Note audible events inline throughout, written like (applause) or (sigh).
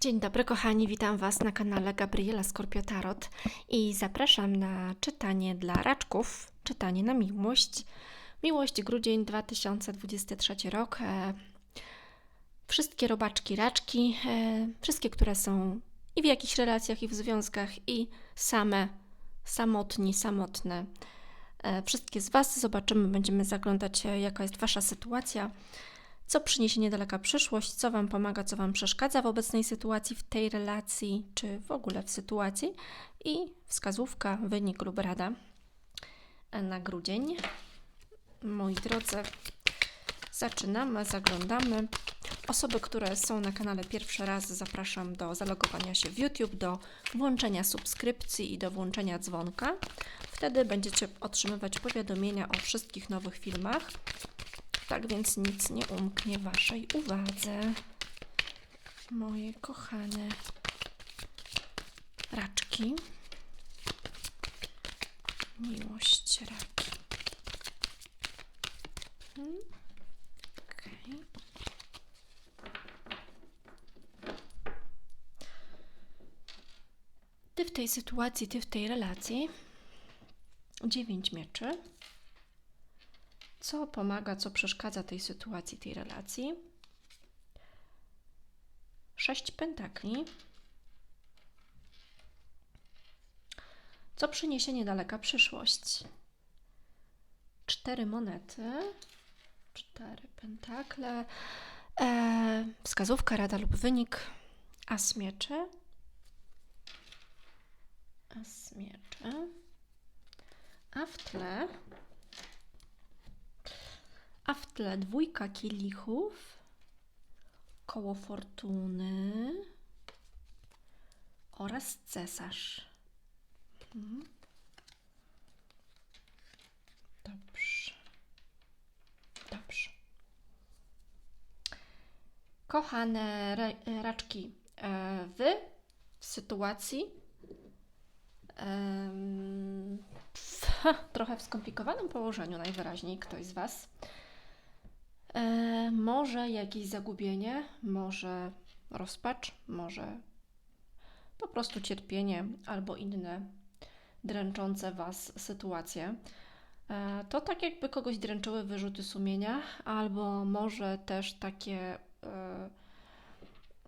Dzień dobry kochani, witam Was na kanale Gabriela Skorpio Tarot i zapraszam na czytanie dla raczków, czytanie na miłość. Miłość grudzień 2023 rok. E, wszystkie robaczki, raczki, e, wszystkie, które są i w jakichś relacjach, i w związkach, i same, samotni, samotne. E, wszystkie z Was zobaczymy, będziemy zaglądać, jaka jest Wasza sytuacja co przyniesie niedaleka przyszłość, co Wam pomaga, co Wam przeszkadza w obecnej sytuacji, w tej relacji, czy w ogóle w sytuacji i wskazówka, wynik lub rada na grudzień. Moi drodzy, zaczynamy, zaglądamy. Osoby, które są na kanale pierwszy raz, zapraszam do zalogowania się w YouTube, do włączenia subskrypcji i do włączenia dzwonka. Wtedy będziecie otrzymywać powiadomienia o wszystkich nowych filmach. Tak więc nic nie umknie Waszej uwadze. Moje kochane raczki. Miłość raki. Hmm. Okej. Ty w tej sytuacji, ty w tej relacji. Dziewięć mieczy co pomaga, co przeszkadza tej sytuacji, tej relacji. Sześć pentakli. Co przyniesie niedaleka przyszłość? Cztery monety, cztery pentakle, e, wskazówka, rada lub wynik, as mieczy, as mieczy, a w tle a w tle dwójka kielichów, koło fortuny oraz cesarz. Mhm. Dobrze. Dobrze. Kochane raczki, e, wy w sytuacji w (laughs) trochę w skomplikowanym położeniu najwyraźniej ktoś z Was E, może jakieś zagubienie, może rozpacz, może po prostu cierpienie albo inne dręczące Was sytuacje. E, to tak jakby kogoś dręczyły wyrzuty sumienia, albo może też takie, e,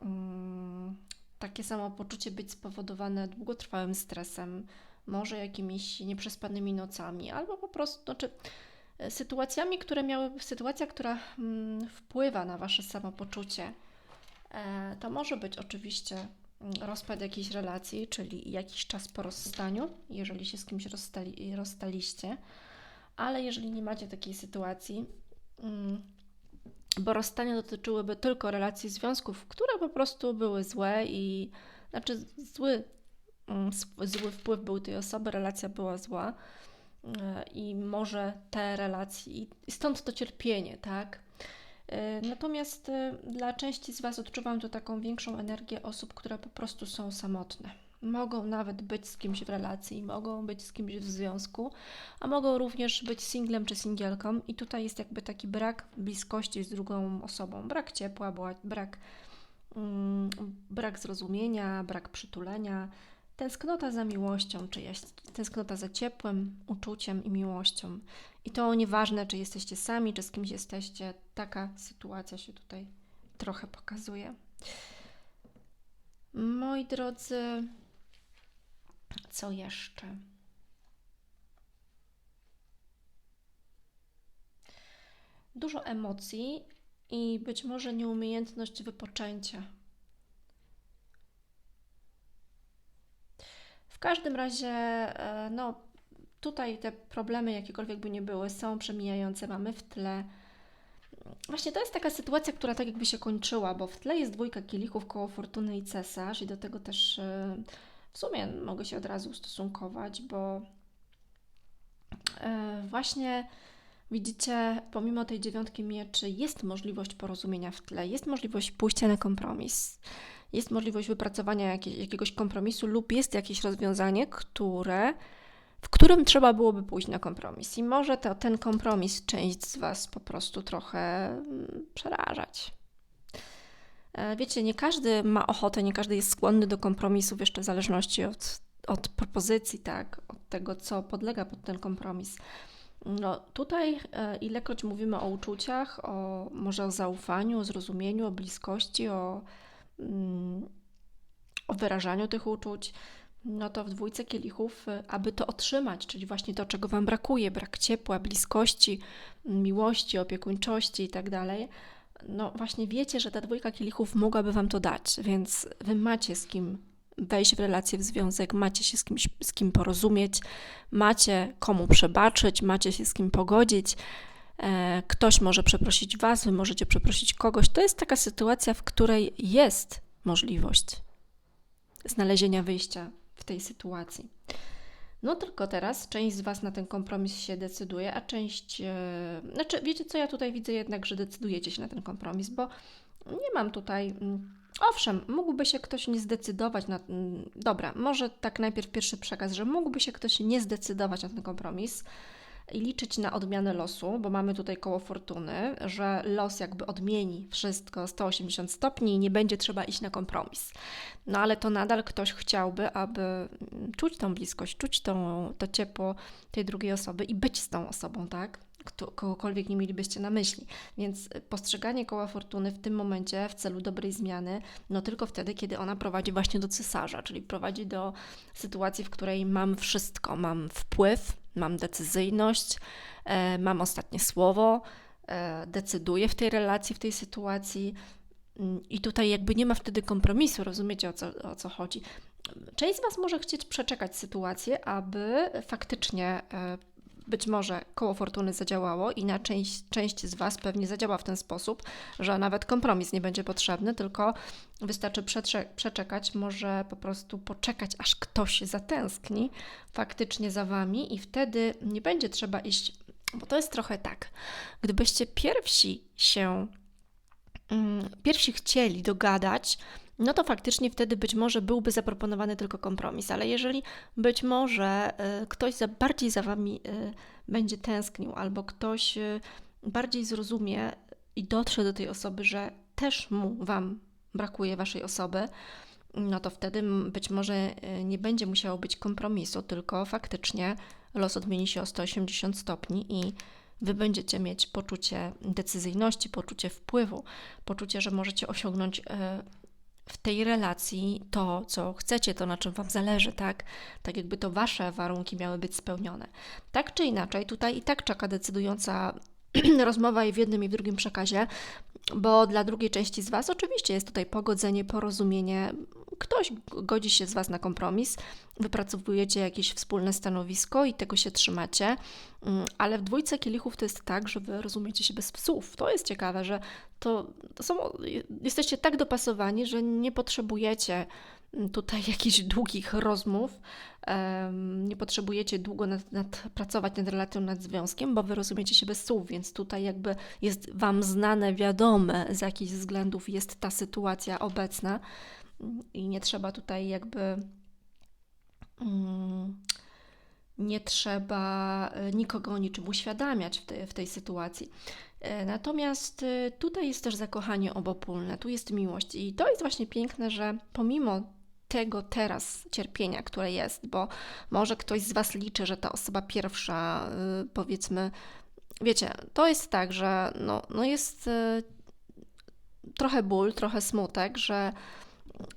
mm, takie samopoczucie być spowodowane długotrwałym stresem, może jakimiś nieprzespanymi nocami, albo po prostu, znaczy sytuacjami, które miały, sytuacja, która mm, wpływa na Wasze samopoczucie. E, to może być oczywiście mm, rozpad jakiejś relacji, czyli jakiś czas po rozstaniu, jeżeli się z kimś rozstali, rozstaliście, ale jeżeli nie macie takiej sytuacji, mm, bo rozstania dotyczyłyby tylko relacji związków, które po prostu były złe i znaczy zły, zły wpływ był tej osoby, relacja była zła, E, i może te relacje, i stąd to cierpienie, tak? E, natomiast e, dla części z Was odczuwam tu taką większą energię osób, które po prostu są samotne. Mogą nawet być z kimś w relacji, mogą być z kimś w związku, a mogą również być singlem czy singielką, i tutaj jest jakby taki brak bliskości z drugą osobą, brak ciepła, brak, mm, brak zrozumienia, brak przytulenia, Tęsknota za miłością, czy jest tęsknota za ciepłem, uczuciem i miłością. I to nieważne, czy jesteście sami, czy z kimś jesteście, taka sytuacja się tutaj trochę pokazuje. Moi drodzy, co jeszcze? Dużo emocji i być może nieumiejętność wypoczęcia każdym razie, e, no, tutaj te problemy, jakiekolwiek by nie były, są przemijające, mamy w tle. Właśnie to jest taka sytuacja, która tak jakby się kończyła, bo w tle jest dwójka kielichów koło Fortuny i Cesarz i do tego też e, w sumie mogę się od razu ustosunkować, bo e, właśnie widzicie, pomimo tej dziewiątki mieczy jest możliwość porozumienia w tle, jest możliwość pójścia na kompromis jest możliwość wypracowania jakiegoś kompromisu lub jest jakieś rozwiązanie, które, w którym trzeba byłoby pójść na kompromis. I może to, ten kompromis część z Was po prostu trochę mm, przerażać. E, wiecie, nie każdy ma ochotę, nie każdy jest skłonny do kompromisów, jeszcze w zależności od, od propozycji, tak, od tego, co podlega pod ten kompromis. No, tutaj, e, ilekroć mówimy o uczuciach, o może o zaufaniu, o zrozumieniu, o bliskości, o, mm, o wyrażaniu tych uczuć, no to w dwójce kielichów, e, aby to otrzymać, czyli właśnie to, czego Wam brakuje, brak ciepła, bliskości, miłości, opiekuńczości i tak no właśnie wiecie, że ta dwójka kielichów mogłaby Wam to dać, więc Wy macie z kim wejść w relację, w związek, macie się z, kimś, z kim porozumieć, macie komu przebaczyć, macie się z kim pogodzić. E, ktoś może przeprosić Was, Wy możecie przeprosić kogoś. To jest taka sytuacja, w której jest możliwość znalezienia wyjścia w tej sytuacji. No tylko teraz część z Was na ten kompromis się decyduje, a część. E, znaczy, wiecie co, ja tutaj widzę jednak, że decydujecie się na ten kompromis, bo nie mam tutaj. Mm, owszem, mógłby się ktoś nie zdecydować na. Dobra, może tak najpierw pierwszy przekaz, że mógłby się ktoś nie zdecydować na ten kompromis i liczyć na odmianę losu, bo mamy tutaj koło fortuny, że los jakby odmieni wszystko 180 stopni i nie będzie trzeba iść na kompromis. No ale to nadal ktoś chciałby, aby mm, czuć tą bliskość, czuć tą, to ciepło tej drugiej osoby i być z tą osobą, tak? Kogokolwiek nie mielibyście na myśli. Więc postrzeganie koła fortuny w tym momencie w celu dobrej zmiany, no tylko wtedy, kiedy ona prowadzi właśnie do cesarza, czyli prowadzi do sytuacji, w której mam wszystko, mam wpływ, mam decyzyjność, e, mam ostatnie słowo, e, decyduję w tej relacji, w tej sytuacji. Mm, I tutaj jakby nie ma wtedy kompromisu, rozumiecie o co, o co chodzi. Część z Was może chcieć przeczekać sytuację, aby faktycznie e, być może koło fortuny zadziałało i na część, część z Was pewnie zadziała w ten sposób, że nawet kompromis nie będzie potrzebny, tylko wystarczy przecze przeczekać, może po prostu poczekać, aż ktoś zatęskni faktycznie za Wami i wtedy nie będzie trzeba iść, bo to jest trochę tak, gdybyście pierwsi się, mm, pierwsi chcieli dogadać, no to faktycznie wtedy być może byłby zaproponowany tylko kompromis, ale jeżeli być może y, ktoś za, bardziej za Wami y, będzie tęsknił, albo ktoś y, bardziej zrozumie i dotrze do tej osoby, że też mu Wam brakuje Waszej osoby, no to wtedy być może nie będzie musiało być kompromisu, tylko faktycznie los odmieni się o 180 stopni i Wy będziecie mieć poczucie decyzyjności, poczucie wpływu, poczucie, że możecie osiągnąć w tej relacji to, co chcecie, to na czym Wam zależy, tak? Tak jakby to Wasze warunki miały być spełnione. Tak czy inaczej, tutaj i tak czeka decydująca (clears throat) rozmowa i w jednym i w drugim przekazie, bo dla drugiej części z Was oczywiście jest tutaj pogodzenie, porozumienie. Ktoś godzi się z Was na kompromis, wypracowujecie jakieś wspólne stanowisko i tego się trzymacie, mm, ale w dwójce kielichów to jest tak, że Wy rozumiecie się bez psów. To jest ciekawe, że to, są, jesteście tak dopasowani, że nie potrzebujecie tutaj (laughs) jakichś długich rozmów. Nie potrzebujecie długo nad, nad, pracować nad relacją, nad związkiem, bo wy rozumiecie się bez słów, więc tutaj jakby jest Wam znane, wiadome z jakich względów jest ta sytuacja obecna i nie trzeba tutaj jakby. Mm, nie trzeba e, nikogo o niczym uświadamiać w, te, w tej sytuacji. E, natomiast e, tutaj jest też zakochanie obopólne, tu jest miłość i to jest właśnie piękne, że pomimo tego teraz cierpienia, które jest, bo może ktoś z Was liczy, że ta osoba pierwsza, powiedzmy, wiecie, to jest tak, że no, no jest trochę ból, trochę smutek, że,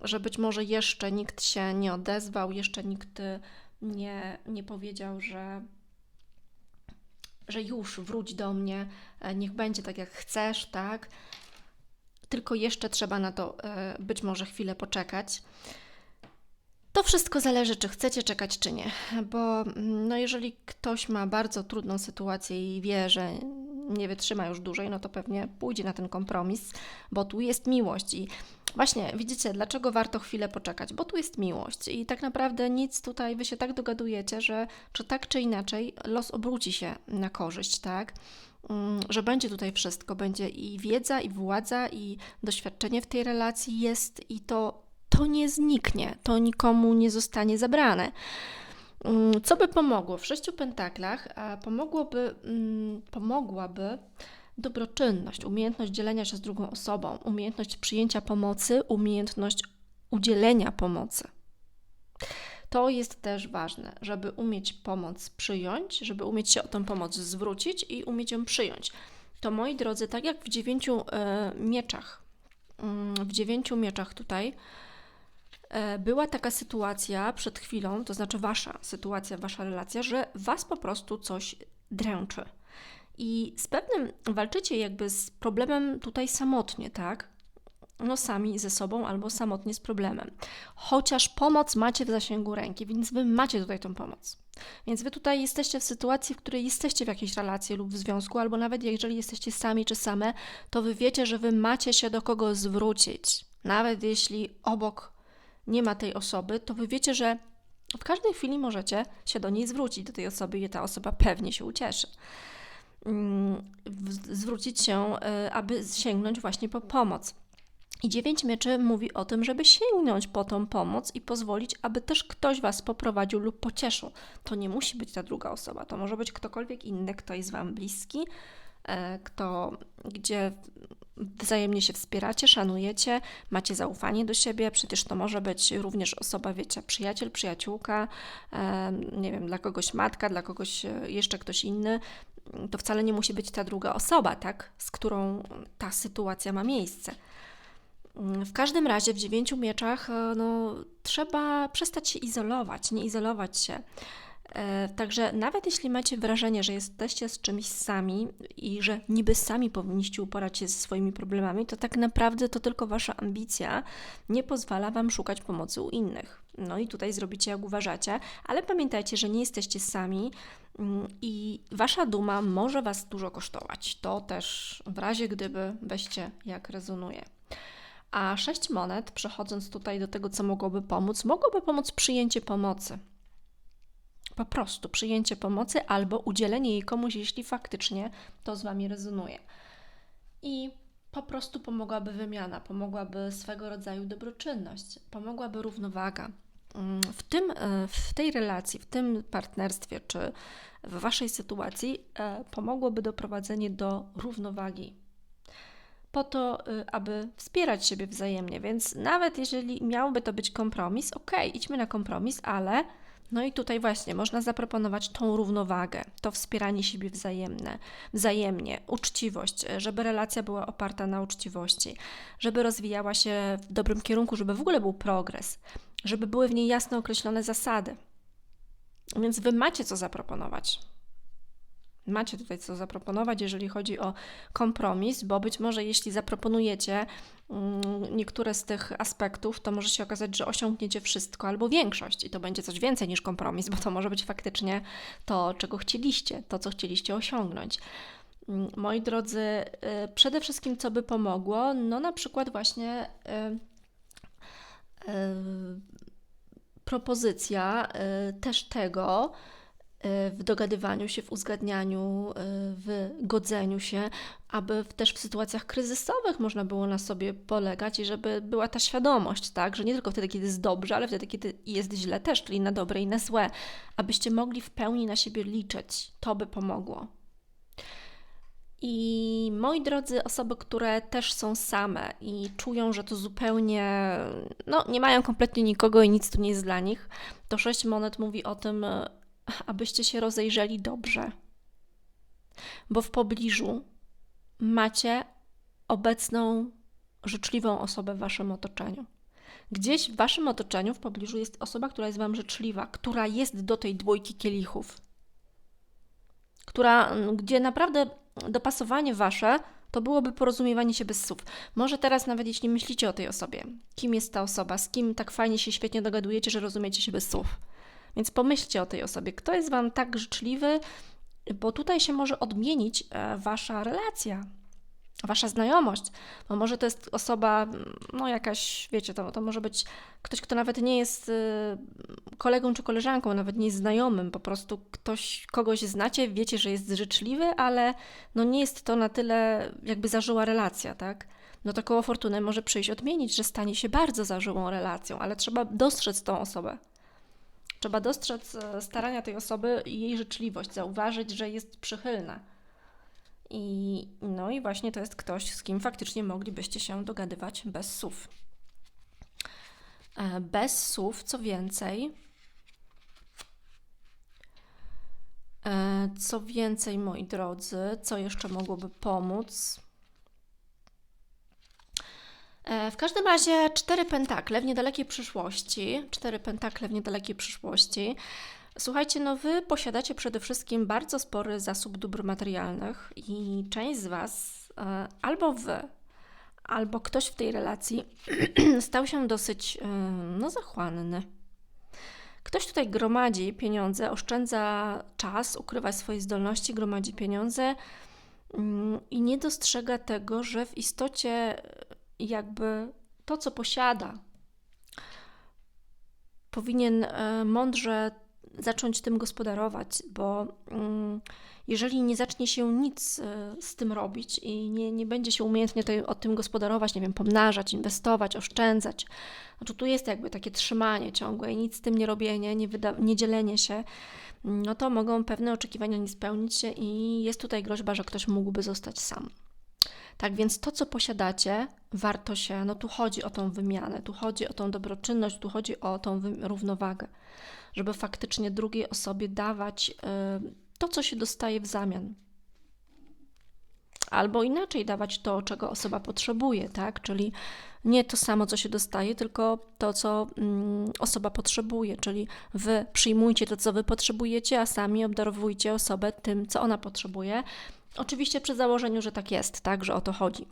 że być może jeszcze nikt się nie odezwał, jeszcze nikt nie, nie powiedział, że że już wróć do mnie, e, niech będzie tak jak chcesz, tak? Tylko jeszcze trzeba na to e, być może chwilę poczekać. To wszystko zależy, czy chcecie czekać, czy nie, bo mm, no jeżeli ktoś ma bardzo trudną sytuację i wie, że nie wytrzyma już dłużej, no to pewnie pójdzie na ten kompromis, bo tu jest miłość i właśnie widzicie, dlaczego warto chwilę poczekać, bo tu jest miłość i tak naprawdę nic tutaj, wy się tak dogadujecie, że czy tak, czy inaczej los obróci się na korzyść, tak? Mm, że będzie tutaj wszystko, będzie i wiedza, i władza, i doświadczenie w tej relacji jest i to to nie zniknie, to nikomu nie zostanie zabrane. Mm, co by pomogło? W sześciu pentaklach pomogłoby, mm, pomogłaby dobroczynność, umiejętność dzielenia się z drugą osobą, umiejętność przyjęcia pomocy, umiejętność udzielenia pomocy. To jest też ważne, żeby umieć pomoc przyjąć, żeby umieć się o tę pomoc zwrócić i umieć ją przyjąć. To moi drodzy, tak jak w dziewięciu e, mieczach, mm, w dziewięciu mieczach tutaj, e, była taka sytuacja przed chwilą, to znaczy wasza sytuacja, wasza relacja, że was po prostu coś dręczy. I z pewnym walczycie jakby z problemem tutaj samotnie, tak? no sami ze sobą albo samotnie z problemem. Chociaż pomoc macie w zasięgu ręki, więc wy macie tutaj tą pomoc. Więc wy tutaj jesteście w sytuacji, w której jesteście w jakiejś relacji lub w związku, albo nawet jeżeli jesteście sami czy same, to wy wiecie, że wy macie się do kogo zwrócić. Nawet jeśli obok nie ma tej osoby, to wy wiecie, że w każdej chwili możecie się do niej zwrócić, do tej osoby i ta osoba pewnie się ucieszy. Zwrócić się, y, aby sięgnąć właśnie po pomoc. I dziewięć mieczy mówi o tym, żeby sięgnąć po tą pomoc i pozwolić, aby też ktoś was poprowadził lub pocieszył. To nie musi być ta druga osoba, to może być ktokolwiek inny, kto jest wam bliski, e, kto, gdzie wzajemnie się wspieracie, szanujecie, macie zaufanie do siebie. Przecież to może być również osoba, wiecie, przyjaciel, przyjaciółka, e, nie wiem, dla kogoś matka, dla kogoś e, jeszcze ktoś inny. To wcale nie musi być ta druga osoba, tak, z którą ta sytuacja ma miejsce. W każdym razie w dziewięciu mieczach e, no, trzeba przestać się izolować, nie izolować się. E, także nawet jeśli macie wrażenie, że jesteście z czymś sami i że niby sami powinniście uporać się ze swoimi problemami, to tak naprawdę to tylko wasza ambicja nie pozwala wam szukać pomocy u innych. No i tutaj zrobicie jak uważacie, ale pamiętajcie, że nie jesteście sami mm, i wasza duma może was dużo kosztować. To też w razie gdyby weźcie jak rezonuje. A sześć monet, przechodząc tutaj do tego, co mogłoby pomóc, mogłoby pomóc przyjęcie pomocy. Po prostu przyjęcie pomocy albo udzielenie jej komuś, jeśli faktycznie to z Wami rezonuje. I po prostu pomogłaby wymiana, pomogłaby swego rodzaju dobroczynność, pomogłaby równowaga. Mm, w, tym, e, w tej relacji, w tym partnerstwie czy w Waszej sytuacji e, pomogłoby doprowadzenie do równowagi po to, y, aby wspierać siebie wzajemnie. Więc nawet jeżeli miałby to być kompromis, ok, idźmy na kompromis, ale no i tutaj właśnie można zaproponować tą równowagę, to wspieranie siebie wzajemne, wzajemnie, uczciwość, żeby relacja była oparta na uczciwości, żeby rozwijała się w dobrym kierunku, żeby w ogóle był progres, żeby były w niej jasno określone zasady. Więc wy macie co zaproponować macie tutaj co zaproponować, jeżeli chodzi o kompromis, bo być może jeśli zaproponujecie mm, niektóre z tych aspektów, to może się okazać, że osiągniecie wszystko albo większość i to będzie coś więcej niż kompromis, bo to może być faktycznie to, czego chcieliście, to, co chcieliście osiągnąć. Mm, moi drodzy, y, przede wszystkim co by pomogło? No na przykład właśnie y, y, propozycja też tego, w dogadywaniu się, w uzgadnianiu, e, w godzeniu się, aby też w sytuacjach kryzysowych można było na sobie polegać i żeby była ta świadomość, tak, że nie tylko wtedy, kiedy jest dobrze, ale wtedy, kiedy jest źle też, czyli na dobre i na złe, abyście mogli w pełni na siebie liczyć. To by pomogło. I moi drodzy, osoby, które też są same i czują, że to zupełnie, no, nie mają kompletnie nikogo i nic tu nie jest dla nich, to sześć monet mówi o tym, abyście się rozejrzeli dobrze, bo w pobliżu macie obecną, życzliwą osobę w waszym otoczeniu. Gdzieś w waszym otoczeniu, w pobliżu jest osoba, która jest wam życzliwa, która jest do tej dwójki kielichów, która, gdzie naprawdę dopasowanie wasze to byłoby porozumiewanie się bez słów. Może teraz, nawet jeśli myślicie o tej osobie, kim jest ta osoba, z kim tak fajnie się świetnie dogadujecie, że rozumiecie się bez słów więc pomyślcie o tej osobie, kto jest Wam tak życzliwy, bo tutaj się może odmienić e, Wasza relacja, Wasza znajomość. Bo może to jest osoba, no jakaś, wiecie, to, to może być ktoś, kto nawet nie jest y, kolegą czy koleżanką, nawet nie jest znajomym, po prostu ktoś, kogoś znacie, wiecie, że jest życzliwy, ale no nie jest to na tyle jakby zażyła relacja, tak? No to koło fortuny może przyjść odmienić, że stanie się bardzo zażyłą relacją, ale trzeba dostrzec tą osobę. Trzeba dostrzec e, starania tej osoby i jej życzliwość, zauważyć, że jest przychylna. I, no i właśnie to jest ktoś, z kim faktycznie moglibyście się dogadywać bez słów. E, bez słów, co więcej, e, co więcej, moi drodzy, co jeszcze mogłoby pomóc? E, w każdym razie cztery pentakle w niedalekiej przyszłości. Cztery pentakle w niedalekiej przyszłości. Słuchajcie, no wy posiadacie przede wszystkim bardzo spory zasób dóbr materialnych i część z was, e, albo wy, albo ktoś w tej relacji (clears throat) stał się dosyć, e, no, zachłanny. Ktoś tutaj gromadzi pieniądze, oszczędza czas, ukrywa swoje zdolności, gromadzi pieniądze mm, i nie dostrzega tego, że w istocie jakby to, co posiada, powinien e, mądrze zacząć tym gospodarować, bo mm, jeżeli nie zacznie się nic e, z tym robić i nie, nie będzie się umiejętnie tej, o tym gospodarować, nie wiem, pomnażać, inwestować, oszczędzać, znaczy tu jest jakby takie trzymanie ciągłe i nic z tym nie robienie, nie, wyda- nie dzielenie się, no to mogą pewne oczekiwania nie spełnić się i jest tutaj groźba, że ktoś mógłby zostać sam. Tak więc to, co posiadacie, warto się, no tu chodzi o tą wymianę, tu chodzi o tą dobroczynność, tu chodzi o tą równowagę, żeby faktycznie drugiej osobie dawać y, to, co się dostaje w zamian. Albo inaczej dawać to, czego osoba potrzebuje, tak? Czyli nie to samo, co się dostaje, tylko to, co mm, osoba potrzebuje, czyli wy przyjmujcie to, co wy potrzebujecie, a sami obdarowujcie osobę tym, co ona potrzebuje, Oczywiście przy założeniu, że tak jest, tak, że o to chodzi.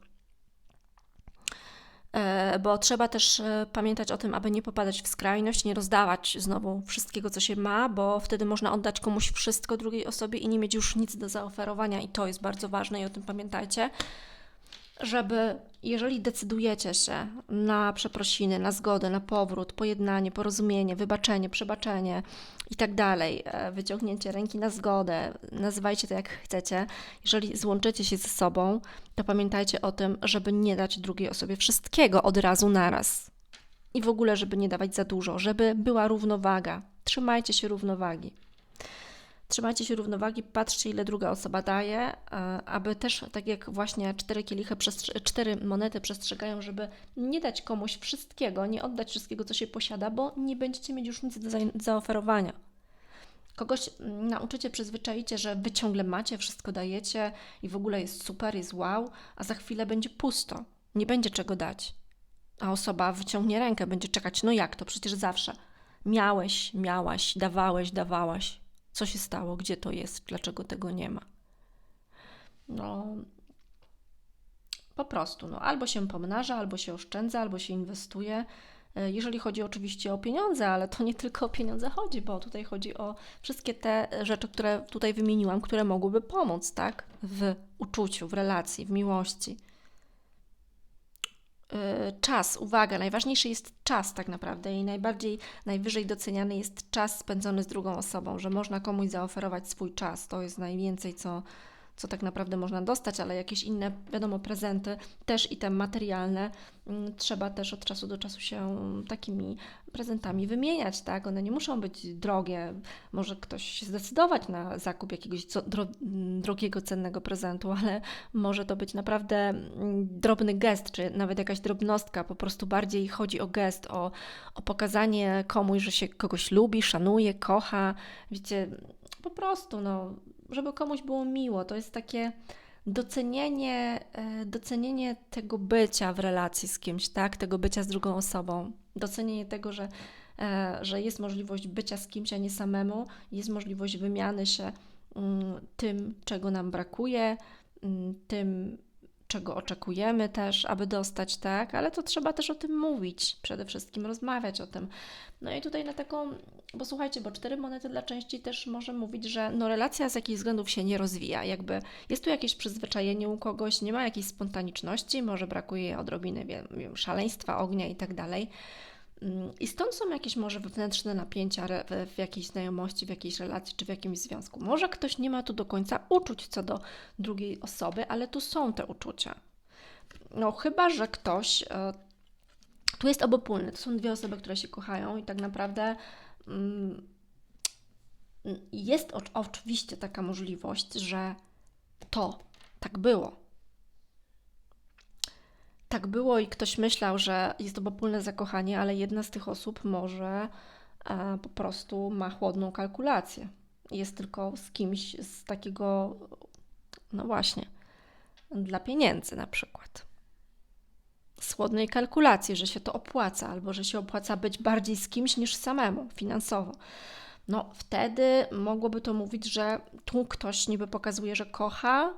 E, bo trzeba też e, pamiętać o tym, aby nie popadać w skrajność, nie rozdawać znowu wszystkiego, co się ma, bo wtedy można oddać komuś wszystko drugiej osobie i nie mieć już nic do zaoferowania, i to jest bardzo ważne, i o tym pamiętajcie żeby jeżeli decydujecie się na przeprosiny, na zgodę, na powrót, pojednanie, porozumienie, wybaczenie, przebaczenie i tak dalej, e, wyciągnięcie ręki na zgodę, nazywajcie to jak chcecie, jeżeli złączycie się ze sobą, to pamiętajcie o tym, żeby nie dać drugiej osobie wszystkiego od razu naraz. I w ogóle, żeby nie dawać za dużo, żeby była równowaga. Trzymajcie się równowagi. Trzymajcie się równowagi, patrzcie ile druga osoba daje, e, aby też, tak jak właśnie cztery kielichy, cztery monety przestrzegają, żeby nie dać komuś wszystkiego, nie oddać wszystkiego, co się posiada, bo nie będziecie mieć już nic do zaoferowania. Kogoś mm, nauczycie, przyzwyczajicie, że wy ciągle macie, wszystko dajecie i w ogóle jest super, jest wow, a za chwilę będzie pusto, nie będzie czego dać. A osoba wyciągnie rękę, będzie czekać, no jak to, przecież zawsze. Miałeś, miałaś, dawałeś, dawałaś. Co się stało? Gdzie to jest? Dlaczego tego nie ma? No, po prostu, no, albo się pomnaża, albo się oszczędza, albo się inwestuje. E, jeżeli chodzi oczywiście o pieniądze, ale to nie tylko o pieniądze chodzi, bo tutaj chodzi o wszystkie te rzeczy, które tutaj wymieniłam, które mogłyby pomóc, tak? W uczuciu, w relacji, w miłości. Y, czas, uwaga, najważniejszy jest czas tak naprawdę i najbardziej, najwyżej doceniany jest czas spędzony z drugą osobą, że można komuś zaoferować swój czas. To jest najwięcej, co, co tak naprawdę można dostać, ale jakieś inne, wiadomo, prezenty też i te materialne mm, trzeba też od czasu do czasu się takimi prezentami wymieniać, tak? One nie muszą być drogie. Może ktoś się zdecydować na zakup jakiegoś dro drogiego, cennego prezentu, (laughs) ale może to być naprawdę mm, drobny gest, czy nawet jakaś drobnostka. Po prostu bardziej chodzi o gest, o, o pokazanie komuś, że się kogoś lubi, szanuje, kocha. Wiecie, po prostu, no, żeby komuś było miło. To jest takie docenienie, e, docenienie tego bycia w relacji z kimś, tak? Tego bycia z drugą osobą. Docenienie tego, że, e, że jest możliwość bycia z kimś, a nie samemu, jest możliwość wymiany się mm, tym, czego nam brakuje, mm, tym, czego oczekujemy też, aby dostać, tak? Ale to trzeba też o tym mówić, przede wszystkim rozmawiać o tym. No i tutaj na taką, bo słuchajcie, bo cztery monety dla części też może mówić, że no relacja z jakichś względów się nie rozwija, jakby jest tu jakieś przyzwyczajenie u kogoś, nie ma jakiejś spontaniczności, może brakuje odrobiny, wiem, szaleństwa, ognia i tak dalej. Mm, I stąd są jakieś może wewnętrzne napięcia w, jakiejś znajomości, w jakiejś relacji czy w jakimś związku. Może ktoś nie ma tu do końca uczuć co do drugiej osoby, ale tu są te uczucia. No, chyba że ktoś. E, tu jest obopólny. To są dwie osoby, które się kochają i tak naprawdę. Mm, jest oczywiście taka możliwość, że to, Tak było. Tak było i ktoś myślał, że jest to popólne zakochanie, ale jedna z tych osób może e, po prostu ma chłodną kalkulację. Jest tylko z kimś z takiego, no właśnie, dla pieniędzy na przykład. Z chłodnej kalkulacji, że się to opłaca, albo że się opłaca być bardziej z kimś niż samemu finansowo. No wtedy mogłoby to mówić, że tu ktoś niby pokazuje, że kocha,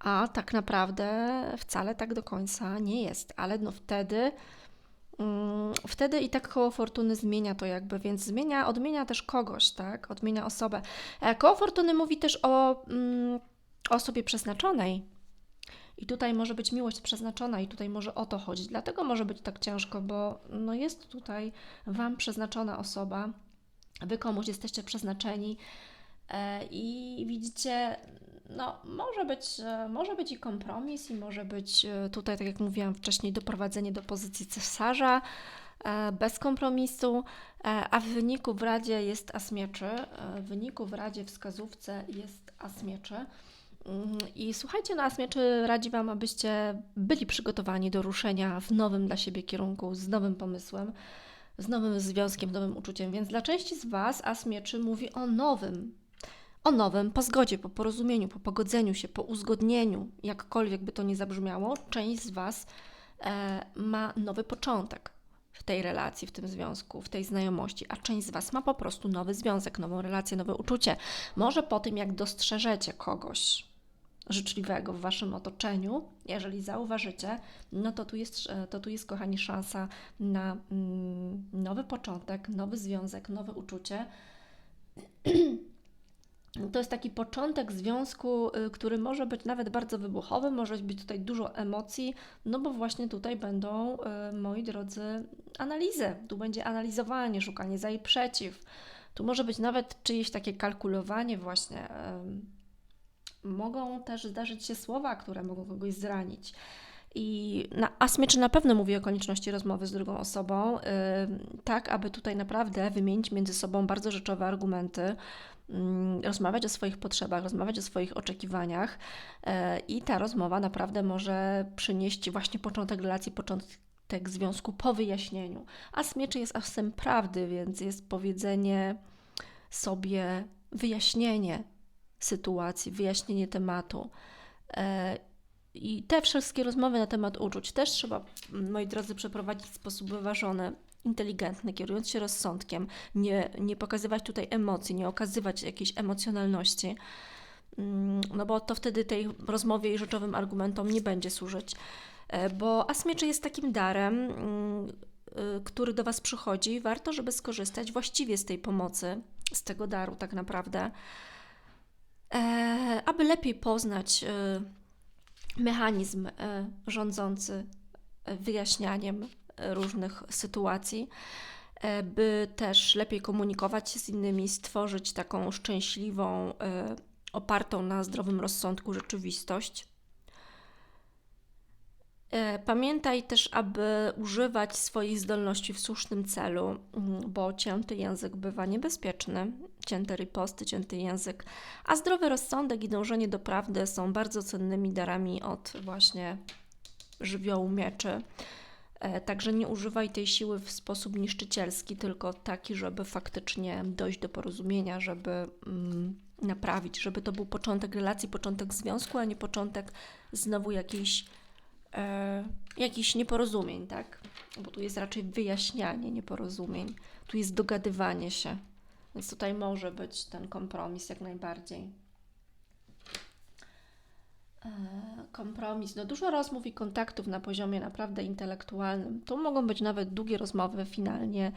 a tak naprawdę wcale tak do końca nie jest. Ale no wtedy, um, wtedy i tak koło fortuny zmienia to jakby, więc zmienia, odmienia też kogoś, tak? Odmienia osobę. E, koło fortuny mówi też o um, osobie przeznaczonej. I tutaj może być miłość przeznaczona, i tutaj może o to chodzić. Dlatego może być tak ciężko, bo no jest tutaj Wam przeznaczona osoba, Wy komuś jesteście przeznaczeni e, i widzicie, no może być, e, może być i kompromis, i może być e, tutaj, tak jak mówiłam wcześniej, doprowadzenie do pozycji cesarza bez kompromisu, a w wyniku w Radzie jest as mieczy, w wyniku w Radzie wskazówce jest as mieczy. Mm, I słuchajcie, no as mieczy radzi Wam, abyście byli przygotowani do ruszenia w nowym dla siebie kierunku, z nowym pomysłem, z nowym związkiem, nowym uczuciem. Więc dla części z Was as mieczy mówi o nowym, o nowym, po zgodzie, po porozumieniu, po pogodzeniu się, po uzgodnieniu, jakkolwiek by to nie zabrzmiało, część z Was e, ma nowy początek w tej relacji, w tym związku, w tej znajomości, a część z Was ma po prostu nowy związek, nową relację, nowe uczucie. Może po tym, jak dostrzeżecie kogoś, życzliwego w waszym otoczeniu, jeżeli zauważycie, no to tu jest, to tu jest kochani, szansa na mm, nowy początek, nowy związek, nowe uczucie. (clears throat) To jest taki początek związku, y, który może być nawet bardzo wybuchowy, może być tutaj dużo emocji, no bo właśnie tutaj będą, y, moi drodzy, analizy. Tu będzie analizowanie, szukanie za i przeciw. Tu może być nawet czyjeś takie kalkulowanie, właśnie mogą też zdarzyć się słowa, które mogą kogoś zranić. I na Asmieczy na pewno mówi o konieczności rozmowy z drugą osobą, yy, tak aby tutaj naprawdę wymienić między sobą bardzo rzeczowe argumenty, rozmawiać o swoich potrzebach, rozmawiać o swoich oczekiwaniach yy, i ta rozmowa naprawdę może przynieść właśnie początek relacji, początek związku po wyjaśnieniu. As mieczy jest asem prawdy, więc jest powiedzenie sobie, wyjaśnienie sytuacji, wyjaśnienie tematu. I te wszystkie rozmowy na temat uczuć też trzeba, moi drodzy, przeprowadzić w sposób wyważony, inteligentny, kierując się rozsądkiem, nie, nie pokazywać tutaj emocji, nie okazywać jakiejś emocjonalności, mm, no bo to wtedy tej rozmowie i rzeczowym argumentom nie będzie służyć. E, bo asmieczy jest takim darem, mm, y, który do Was przychodzi. Warto, żeby skorzystać właściwie z tej pomocy, z tego daru tak naprawdę. E, aby lepiej poznać e, mechanizm e, rządzący wyjaśnianiem różnych sytuacji, by też lepiej komunikować się z innymi, stworzyć taką szczęśliwą, opartą na zdrowym rozsądku rzeczywistość. E, pamiętaj też, aby używać swoich zdolności w słusznym celu, mm, bo cięty język bywa niebezpieczny, cięte riposty, cięty język, a zdrowy rozsądek i dążenie do prawdy są bardzo cennymi darami od właśnie żywiołu mieczy. E, także nie używaj tej siły w sposób niszczycielski, tylko taki, żeby faktycznie dojść do porozumienia, żeby mm, naprawić, żeby to był początek relacji, początek związku, a nie początek znowu jakiejś e, jakichś nieporozumień, tak? Bo tu jest raczej wyjaśnianie nieporozumień, tu jest dogadywanie się. Więc tutaj może być ten kompromis jak najbardziej. E, kompromis. No dużo rozmów i kontaktów na poziomie naprawdę intelektualnym. Tu mogą być nawet długie rozmowy finalnie.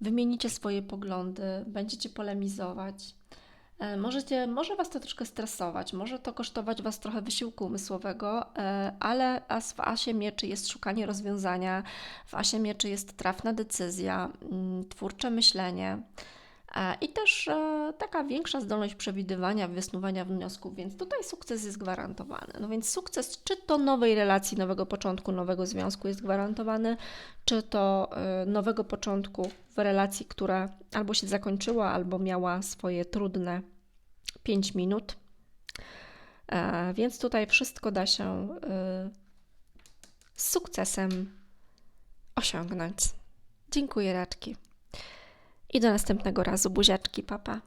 Wymienicie swoje poglądy, będziecie polemizować. E, możecie, może Was to troszkę stresować, może to kosztować Was trochę wysiłku umysłowego, e, ale w asie mieczy jest szukanie rozwiązania, w asie mieczy jest trafna decyzja, mm, twórcze myślenie i też taka większa zdolność przewidywania, wysnuwania wniosków, więc tutaj sukces jest gwarantowany. No więc sukces czy to nowej relacji, nowego początku, nowego związku jest gwarantowany, czy to nowego początku w relacji, która albo się zakończyła, albo miała swoje trudne 5 minut. E, Więc tutaj wszystko da się z sukcesem osiągnąć. Dziękuję, raczki. I do następnego razu, buziaczki, papa.